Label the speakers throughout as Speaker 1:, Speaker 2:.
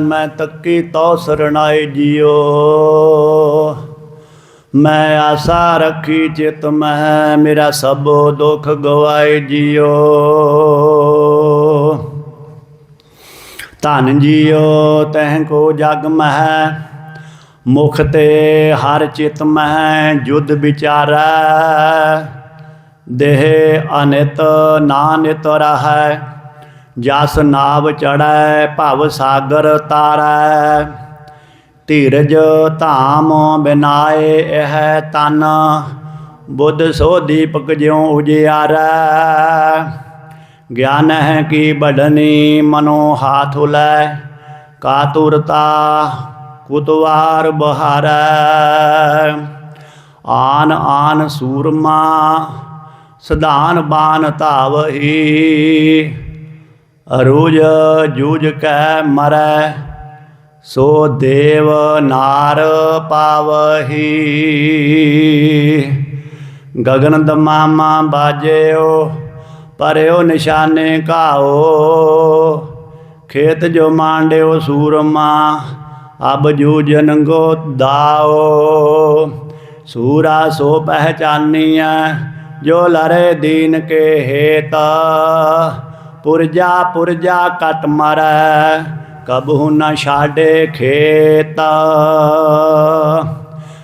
Speaker 1: ਮੈਂ ਤੱਕੀ ਤੋ ਸਰਣਾਏ ਜਿਉ ਮੈਂ ਆਸਾ ਰੱਖੀ ਚਿਤ ਮੈਂ ਮੇਰਾ ਸਭੋ ਦੁੱਖ ਗਵਾਏ ਜਿਉ ਧਨ ਜਿਉ ਤਹਿ ਕੋ ਜਗ ਮਹਿ, ਮੁਖ ਤੇ ਹਰ ਚਿਤ ਮਹਿ ਜੁਦ ਵਿਚਾਰੈ। ਦੇਹ ਅਨਿਤ ਨਾਨਿਤ ਰਹੈ। ਜਸ ਨਾਵ ਚੜੈ ਭਵ ਸਾਗਰ ਤਾਰੈ। ਧੀਰਜ ਧਾਮ ਬਿਨਾਏ ਇਹ ਤਨ, ਬੁੱਧ ਸੋ ਦੀਪਕ ਜਿਉ ਉਜਿਆਰੈ ਗਿਆਨ ਹੈ ਕੀ ਬੜਨੀ ਮਨੋ ਹਾਥ ਲੈ ਕਾਤੁਰਤਾ ਕੁਤਵਾਰ ਬਹਾਰੈ। ਆਨ ਆਨ ਸੂਰਮਾ, ਸਧਾਨ ਬਾਨ ਧਾਵਹੀ। ਅਰੂਜ ਜੂਜ ਕੈ ਮਰੈ, ਸੋ ਦੇਵ ਨਾਰ ਪਾਵਹੀ। ਗਗਨ ਦਮਾਮਾ ਬਾਜਿਓ ਪਰਿਓ ਨਿਸ਼ਾਨੇ ਘਾਓ। ਖੇਤ ਜੋ ਮਾਂਡਿਓ ਸੂਰਮਾ, ਅਬ ਜੂਜਨ ਗੋ ਦਾਓ। ਸੂਰਾ ਸੋ ਪਹਿਚਾਨੀਐ, ਜੋ ਲਰੇ ਦੀਨ ਕੇ ਹੇਤ। ਪੁਰਜਾ ਪੁਰਜਾ ਕਟ ਮਰੈ ਕਬਹੁ ਨ ਛਾਡੇ ਖੇਤ।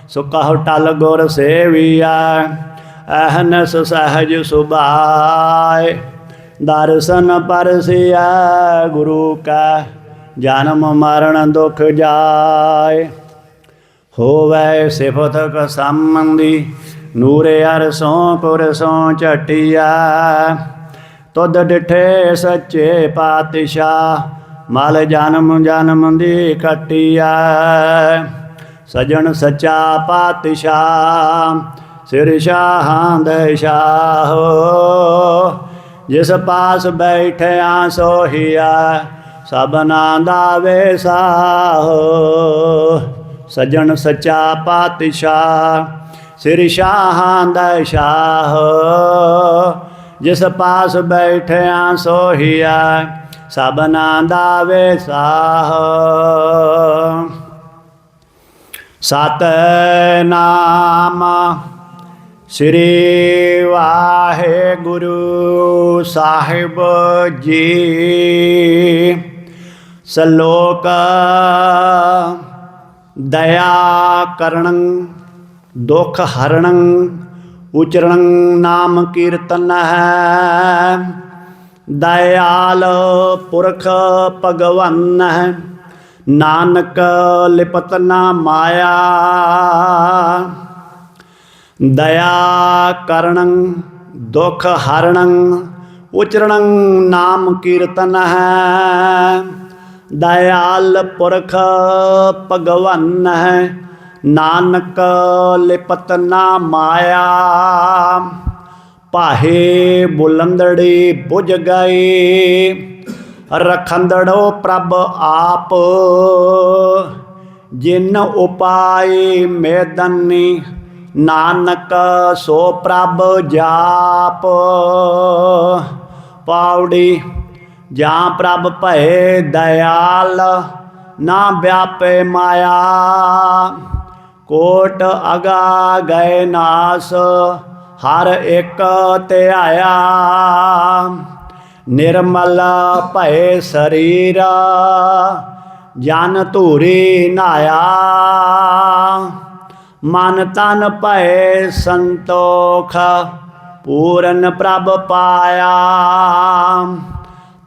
Speaker 1: ਸੋ ਕਹੋ ਟਲ ਗੁਰ ਸੇਵੀਐ, ਅਹਨਸ ਸਹਜ ਸੁਭਾਏ। ਦਰਸ਼ਨ ਪਰਸਿਆ ਗੁਰੂ ਕਾ, ਜਨਮ ਮਰਨ ਦੁਖ ਜਾਏ। ਹੋਵੇ ਸਿਫਤ ਕ ਸੰਬੰਧੀ, ਨੂਰੇ ਅਰਸੋਂ ਪੁਰਸੋਂ ਝਟਿਆ ਤੁਧ ਡਿਠੇ ਸੱਚੇ ਪਾਤਸ਼ਾਹ, ਮਲ ਜਨਮ ਜਨਮ ਦੀ ਕਟਿਆ ਸਜਣ ਸੱਚਾ ਪਾਤਸ਼ਾਹ, ਸਿਰ ਸ਼ਾਹਾਂ ਦੇ ਸ਼ਾਹੋ। ਜਿਸ ਪਾਸ ਬੈਠਿਆ ਸੋਹੀਆ ਸਭਨਾ ਦਾ ਵੇਸਾਹੋ ਸਜਣ ਸੱਚਾ ਪਾਤਸ਼ਾਹ, ਸਿਰ ਸ਼ਾਹਾਂ ਦਾ ਸ਼ਾਹ। ਜਿਸ ਪਾਸ ਬੈਠਿਆ ਸੋਹੀਆ ਸਭਨਾ ਦਾ ਵੇਸਾਹ। ਸਤ ਨਾਮ ਸ੍ਰੀ ਵਾਹਿਗੁਰੂ ਸਾਹਿਬ ਜੀ। ਸਲੋਕ ਦਇਆ ਕਰਣ ਦੁਖ ਹਰਣ ਉਚਰਣੰ ਨਾਮ ਕੀਰਤਨ ਹੈ। ਦਇਆਲ ਪੁਰਖ ਭਗਵਨ ਹੈ। ਨਾਨਕ ਲਿਪਤ ਨਾ ਮਾਇਆ। ਦਇਆ ਕਰਣੰ ਦੁਖ ਹਰਣੰ ਉਚਰਣੰ ਨਾਮ ਕੀਰਤਨ ਹੈ। ਦਇਆਲ ਪੁਰਖ ਭਗਵਨ ਹੈ। ਨਾਨਕ ਲਿਪਤ ਨਾ ਮਾਇਆ। ਪਾਹੇ ਬੁਲੰਦੜੀ ਬੁਝ ਗਏ, ਰਖੰਦੜੋ ਪ੍ਰਭ ਆਪ। ਜਿਨ ਉਪਾਏ ਮੇਦਨੀ, ਨਾਨਕ ਸੋ ਪ੍ਰਭ ਜਾਪ। ਪਾਉੜੀ, ਜਾਂ ਪ੍ਰਭ ਭਏ ਦਇਆਲ, ਨਾ ਵਿਆਪੇ ਮਾਇਆ। ਕੋਟ ਅਗਾ ਗਏ ਨਾਸ, ਹਰ ਇੱਕ ਧਿਆਇਆ ਨਿਰਮਲ ਭਏ ਸਰੀਰ, ਜਨ ਧੂਰੀ ਨਾਇਆ। ਮਨ ਤਨ ਭਏ ਸੰਤੋਖ, ਪੂਰਨ ਪ੍ਰਭ ਪਾਇਆ।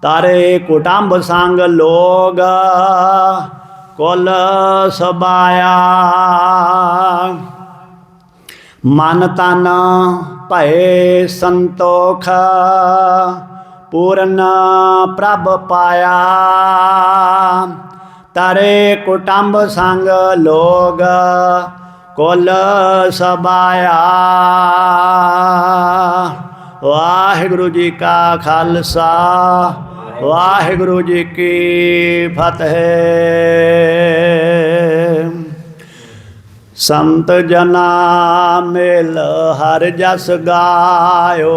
Speaker 1: ਤਾਰੇ ਕੁਟੰਬ ਸੰਗ ਲੋਗ ਕੁਲ ਸਬਾਇਆ ਮਨ ਤਨ ਭਏ ਸੰਤੋਖ, ਪੂਰਨ ਪ੍ਰਭ ਪਾਇਆ। ਤਰੇ ਕੁਟੰਬ ਸੰਗ ਲੋਗ, ਕੁਲ ਸਬਾਇਆ ਵਾਹਿਗੁਰੂ ਜੀ ਕਾ ਖਾਲਸਾ, ਵਾਹਿਗੁਰੂ ਜੀ ਕੀ ਫਤਿਹ। ਸੰਤ ਜਨਾ ਮਿਲ ਹਰ ਜਸ ਗਾਇਓ।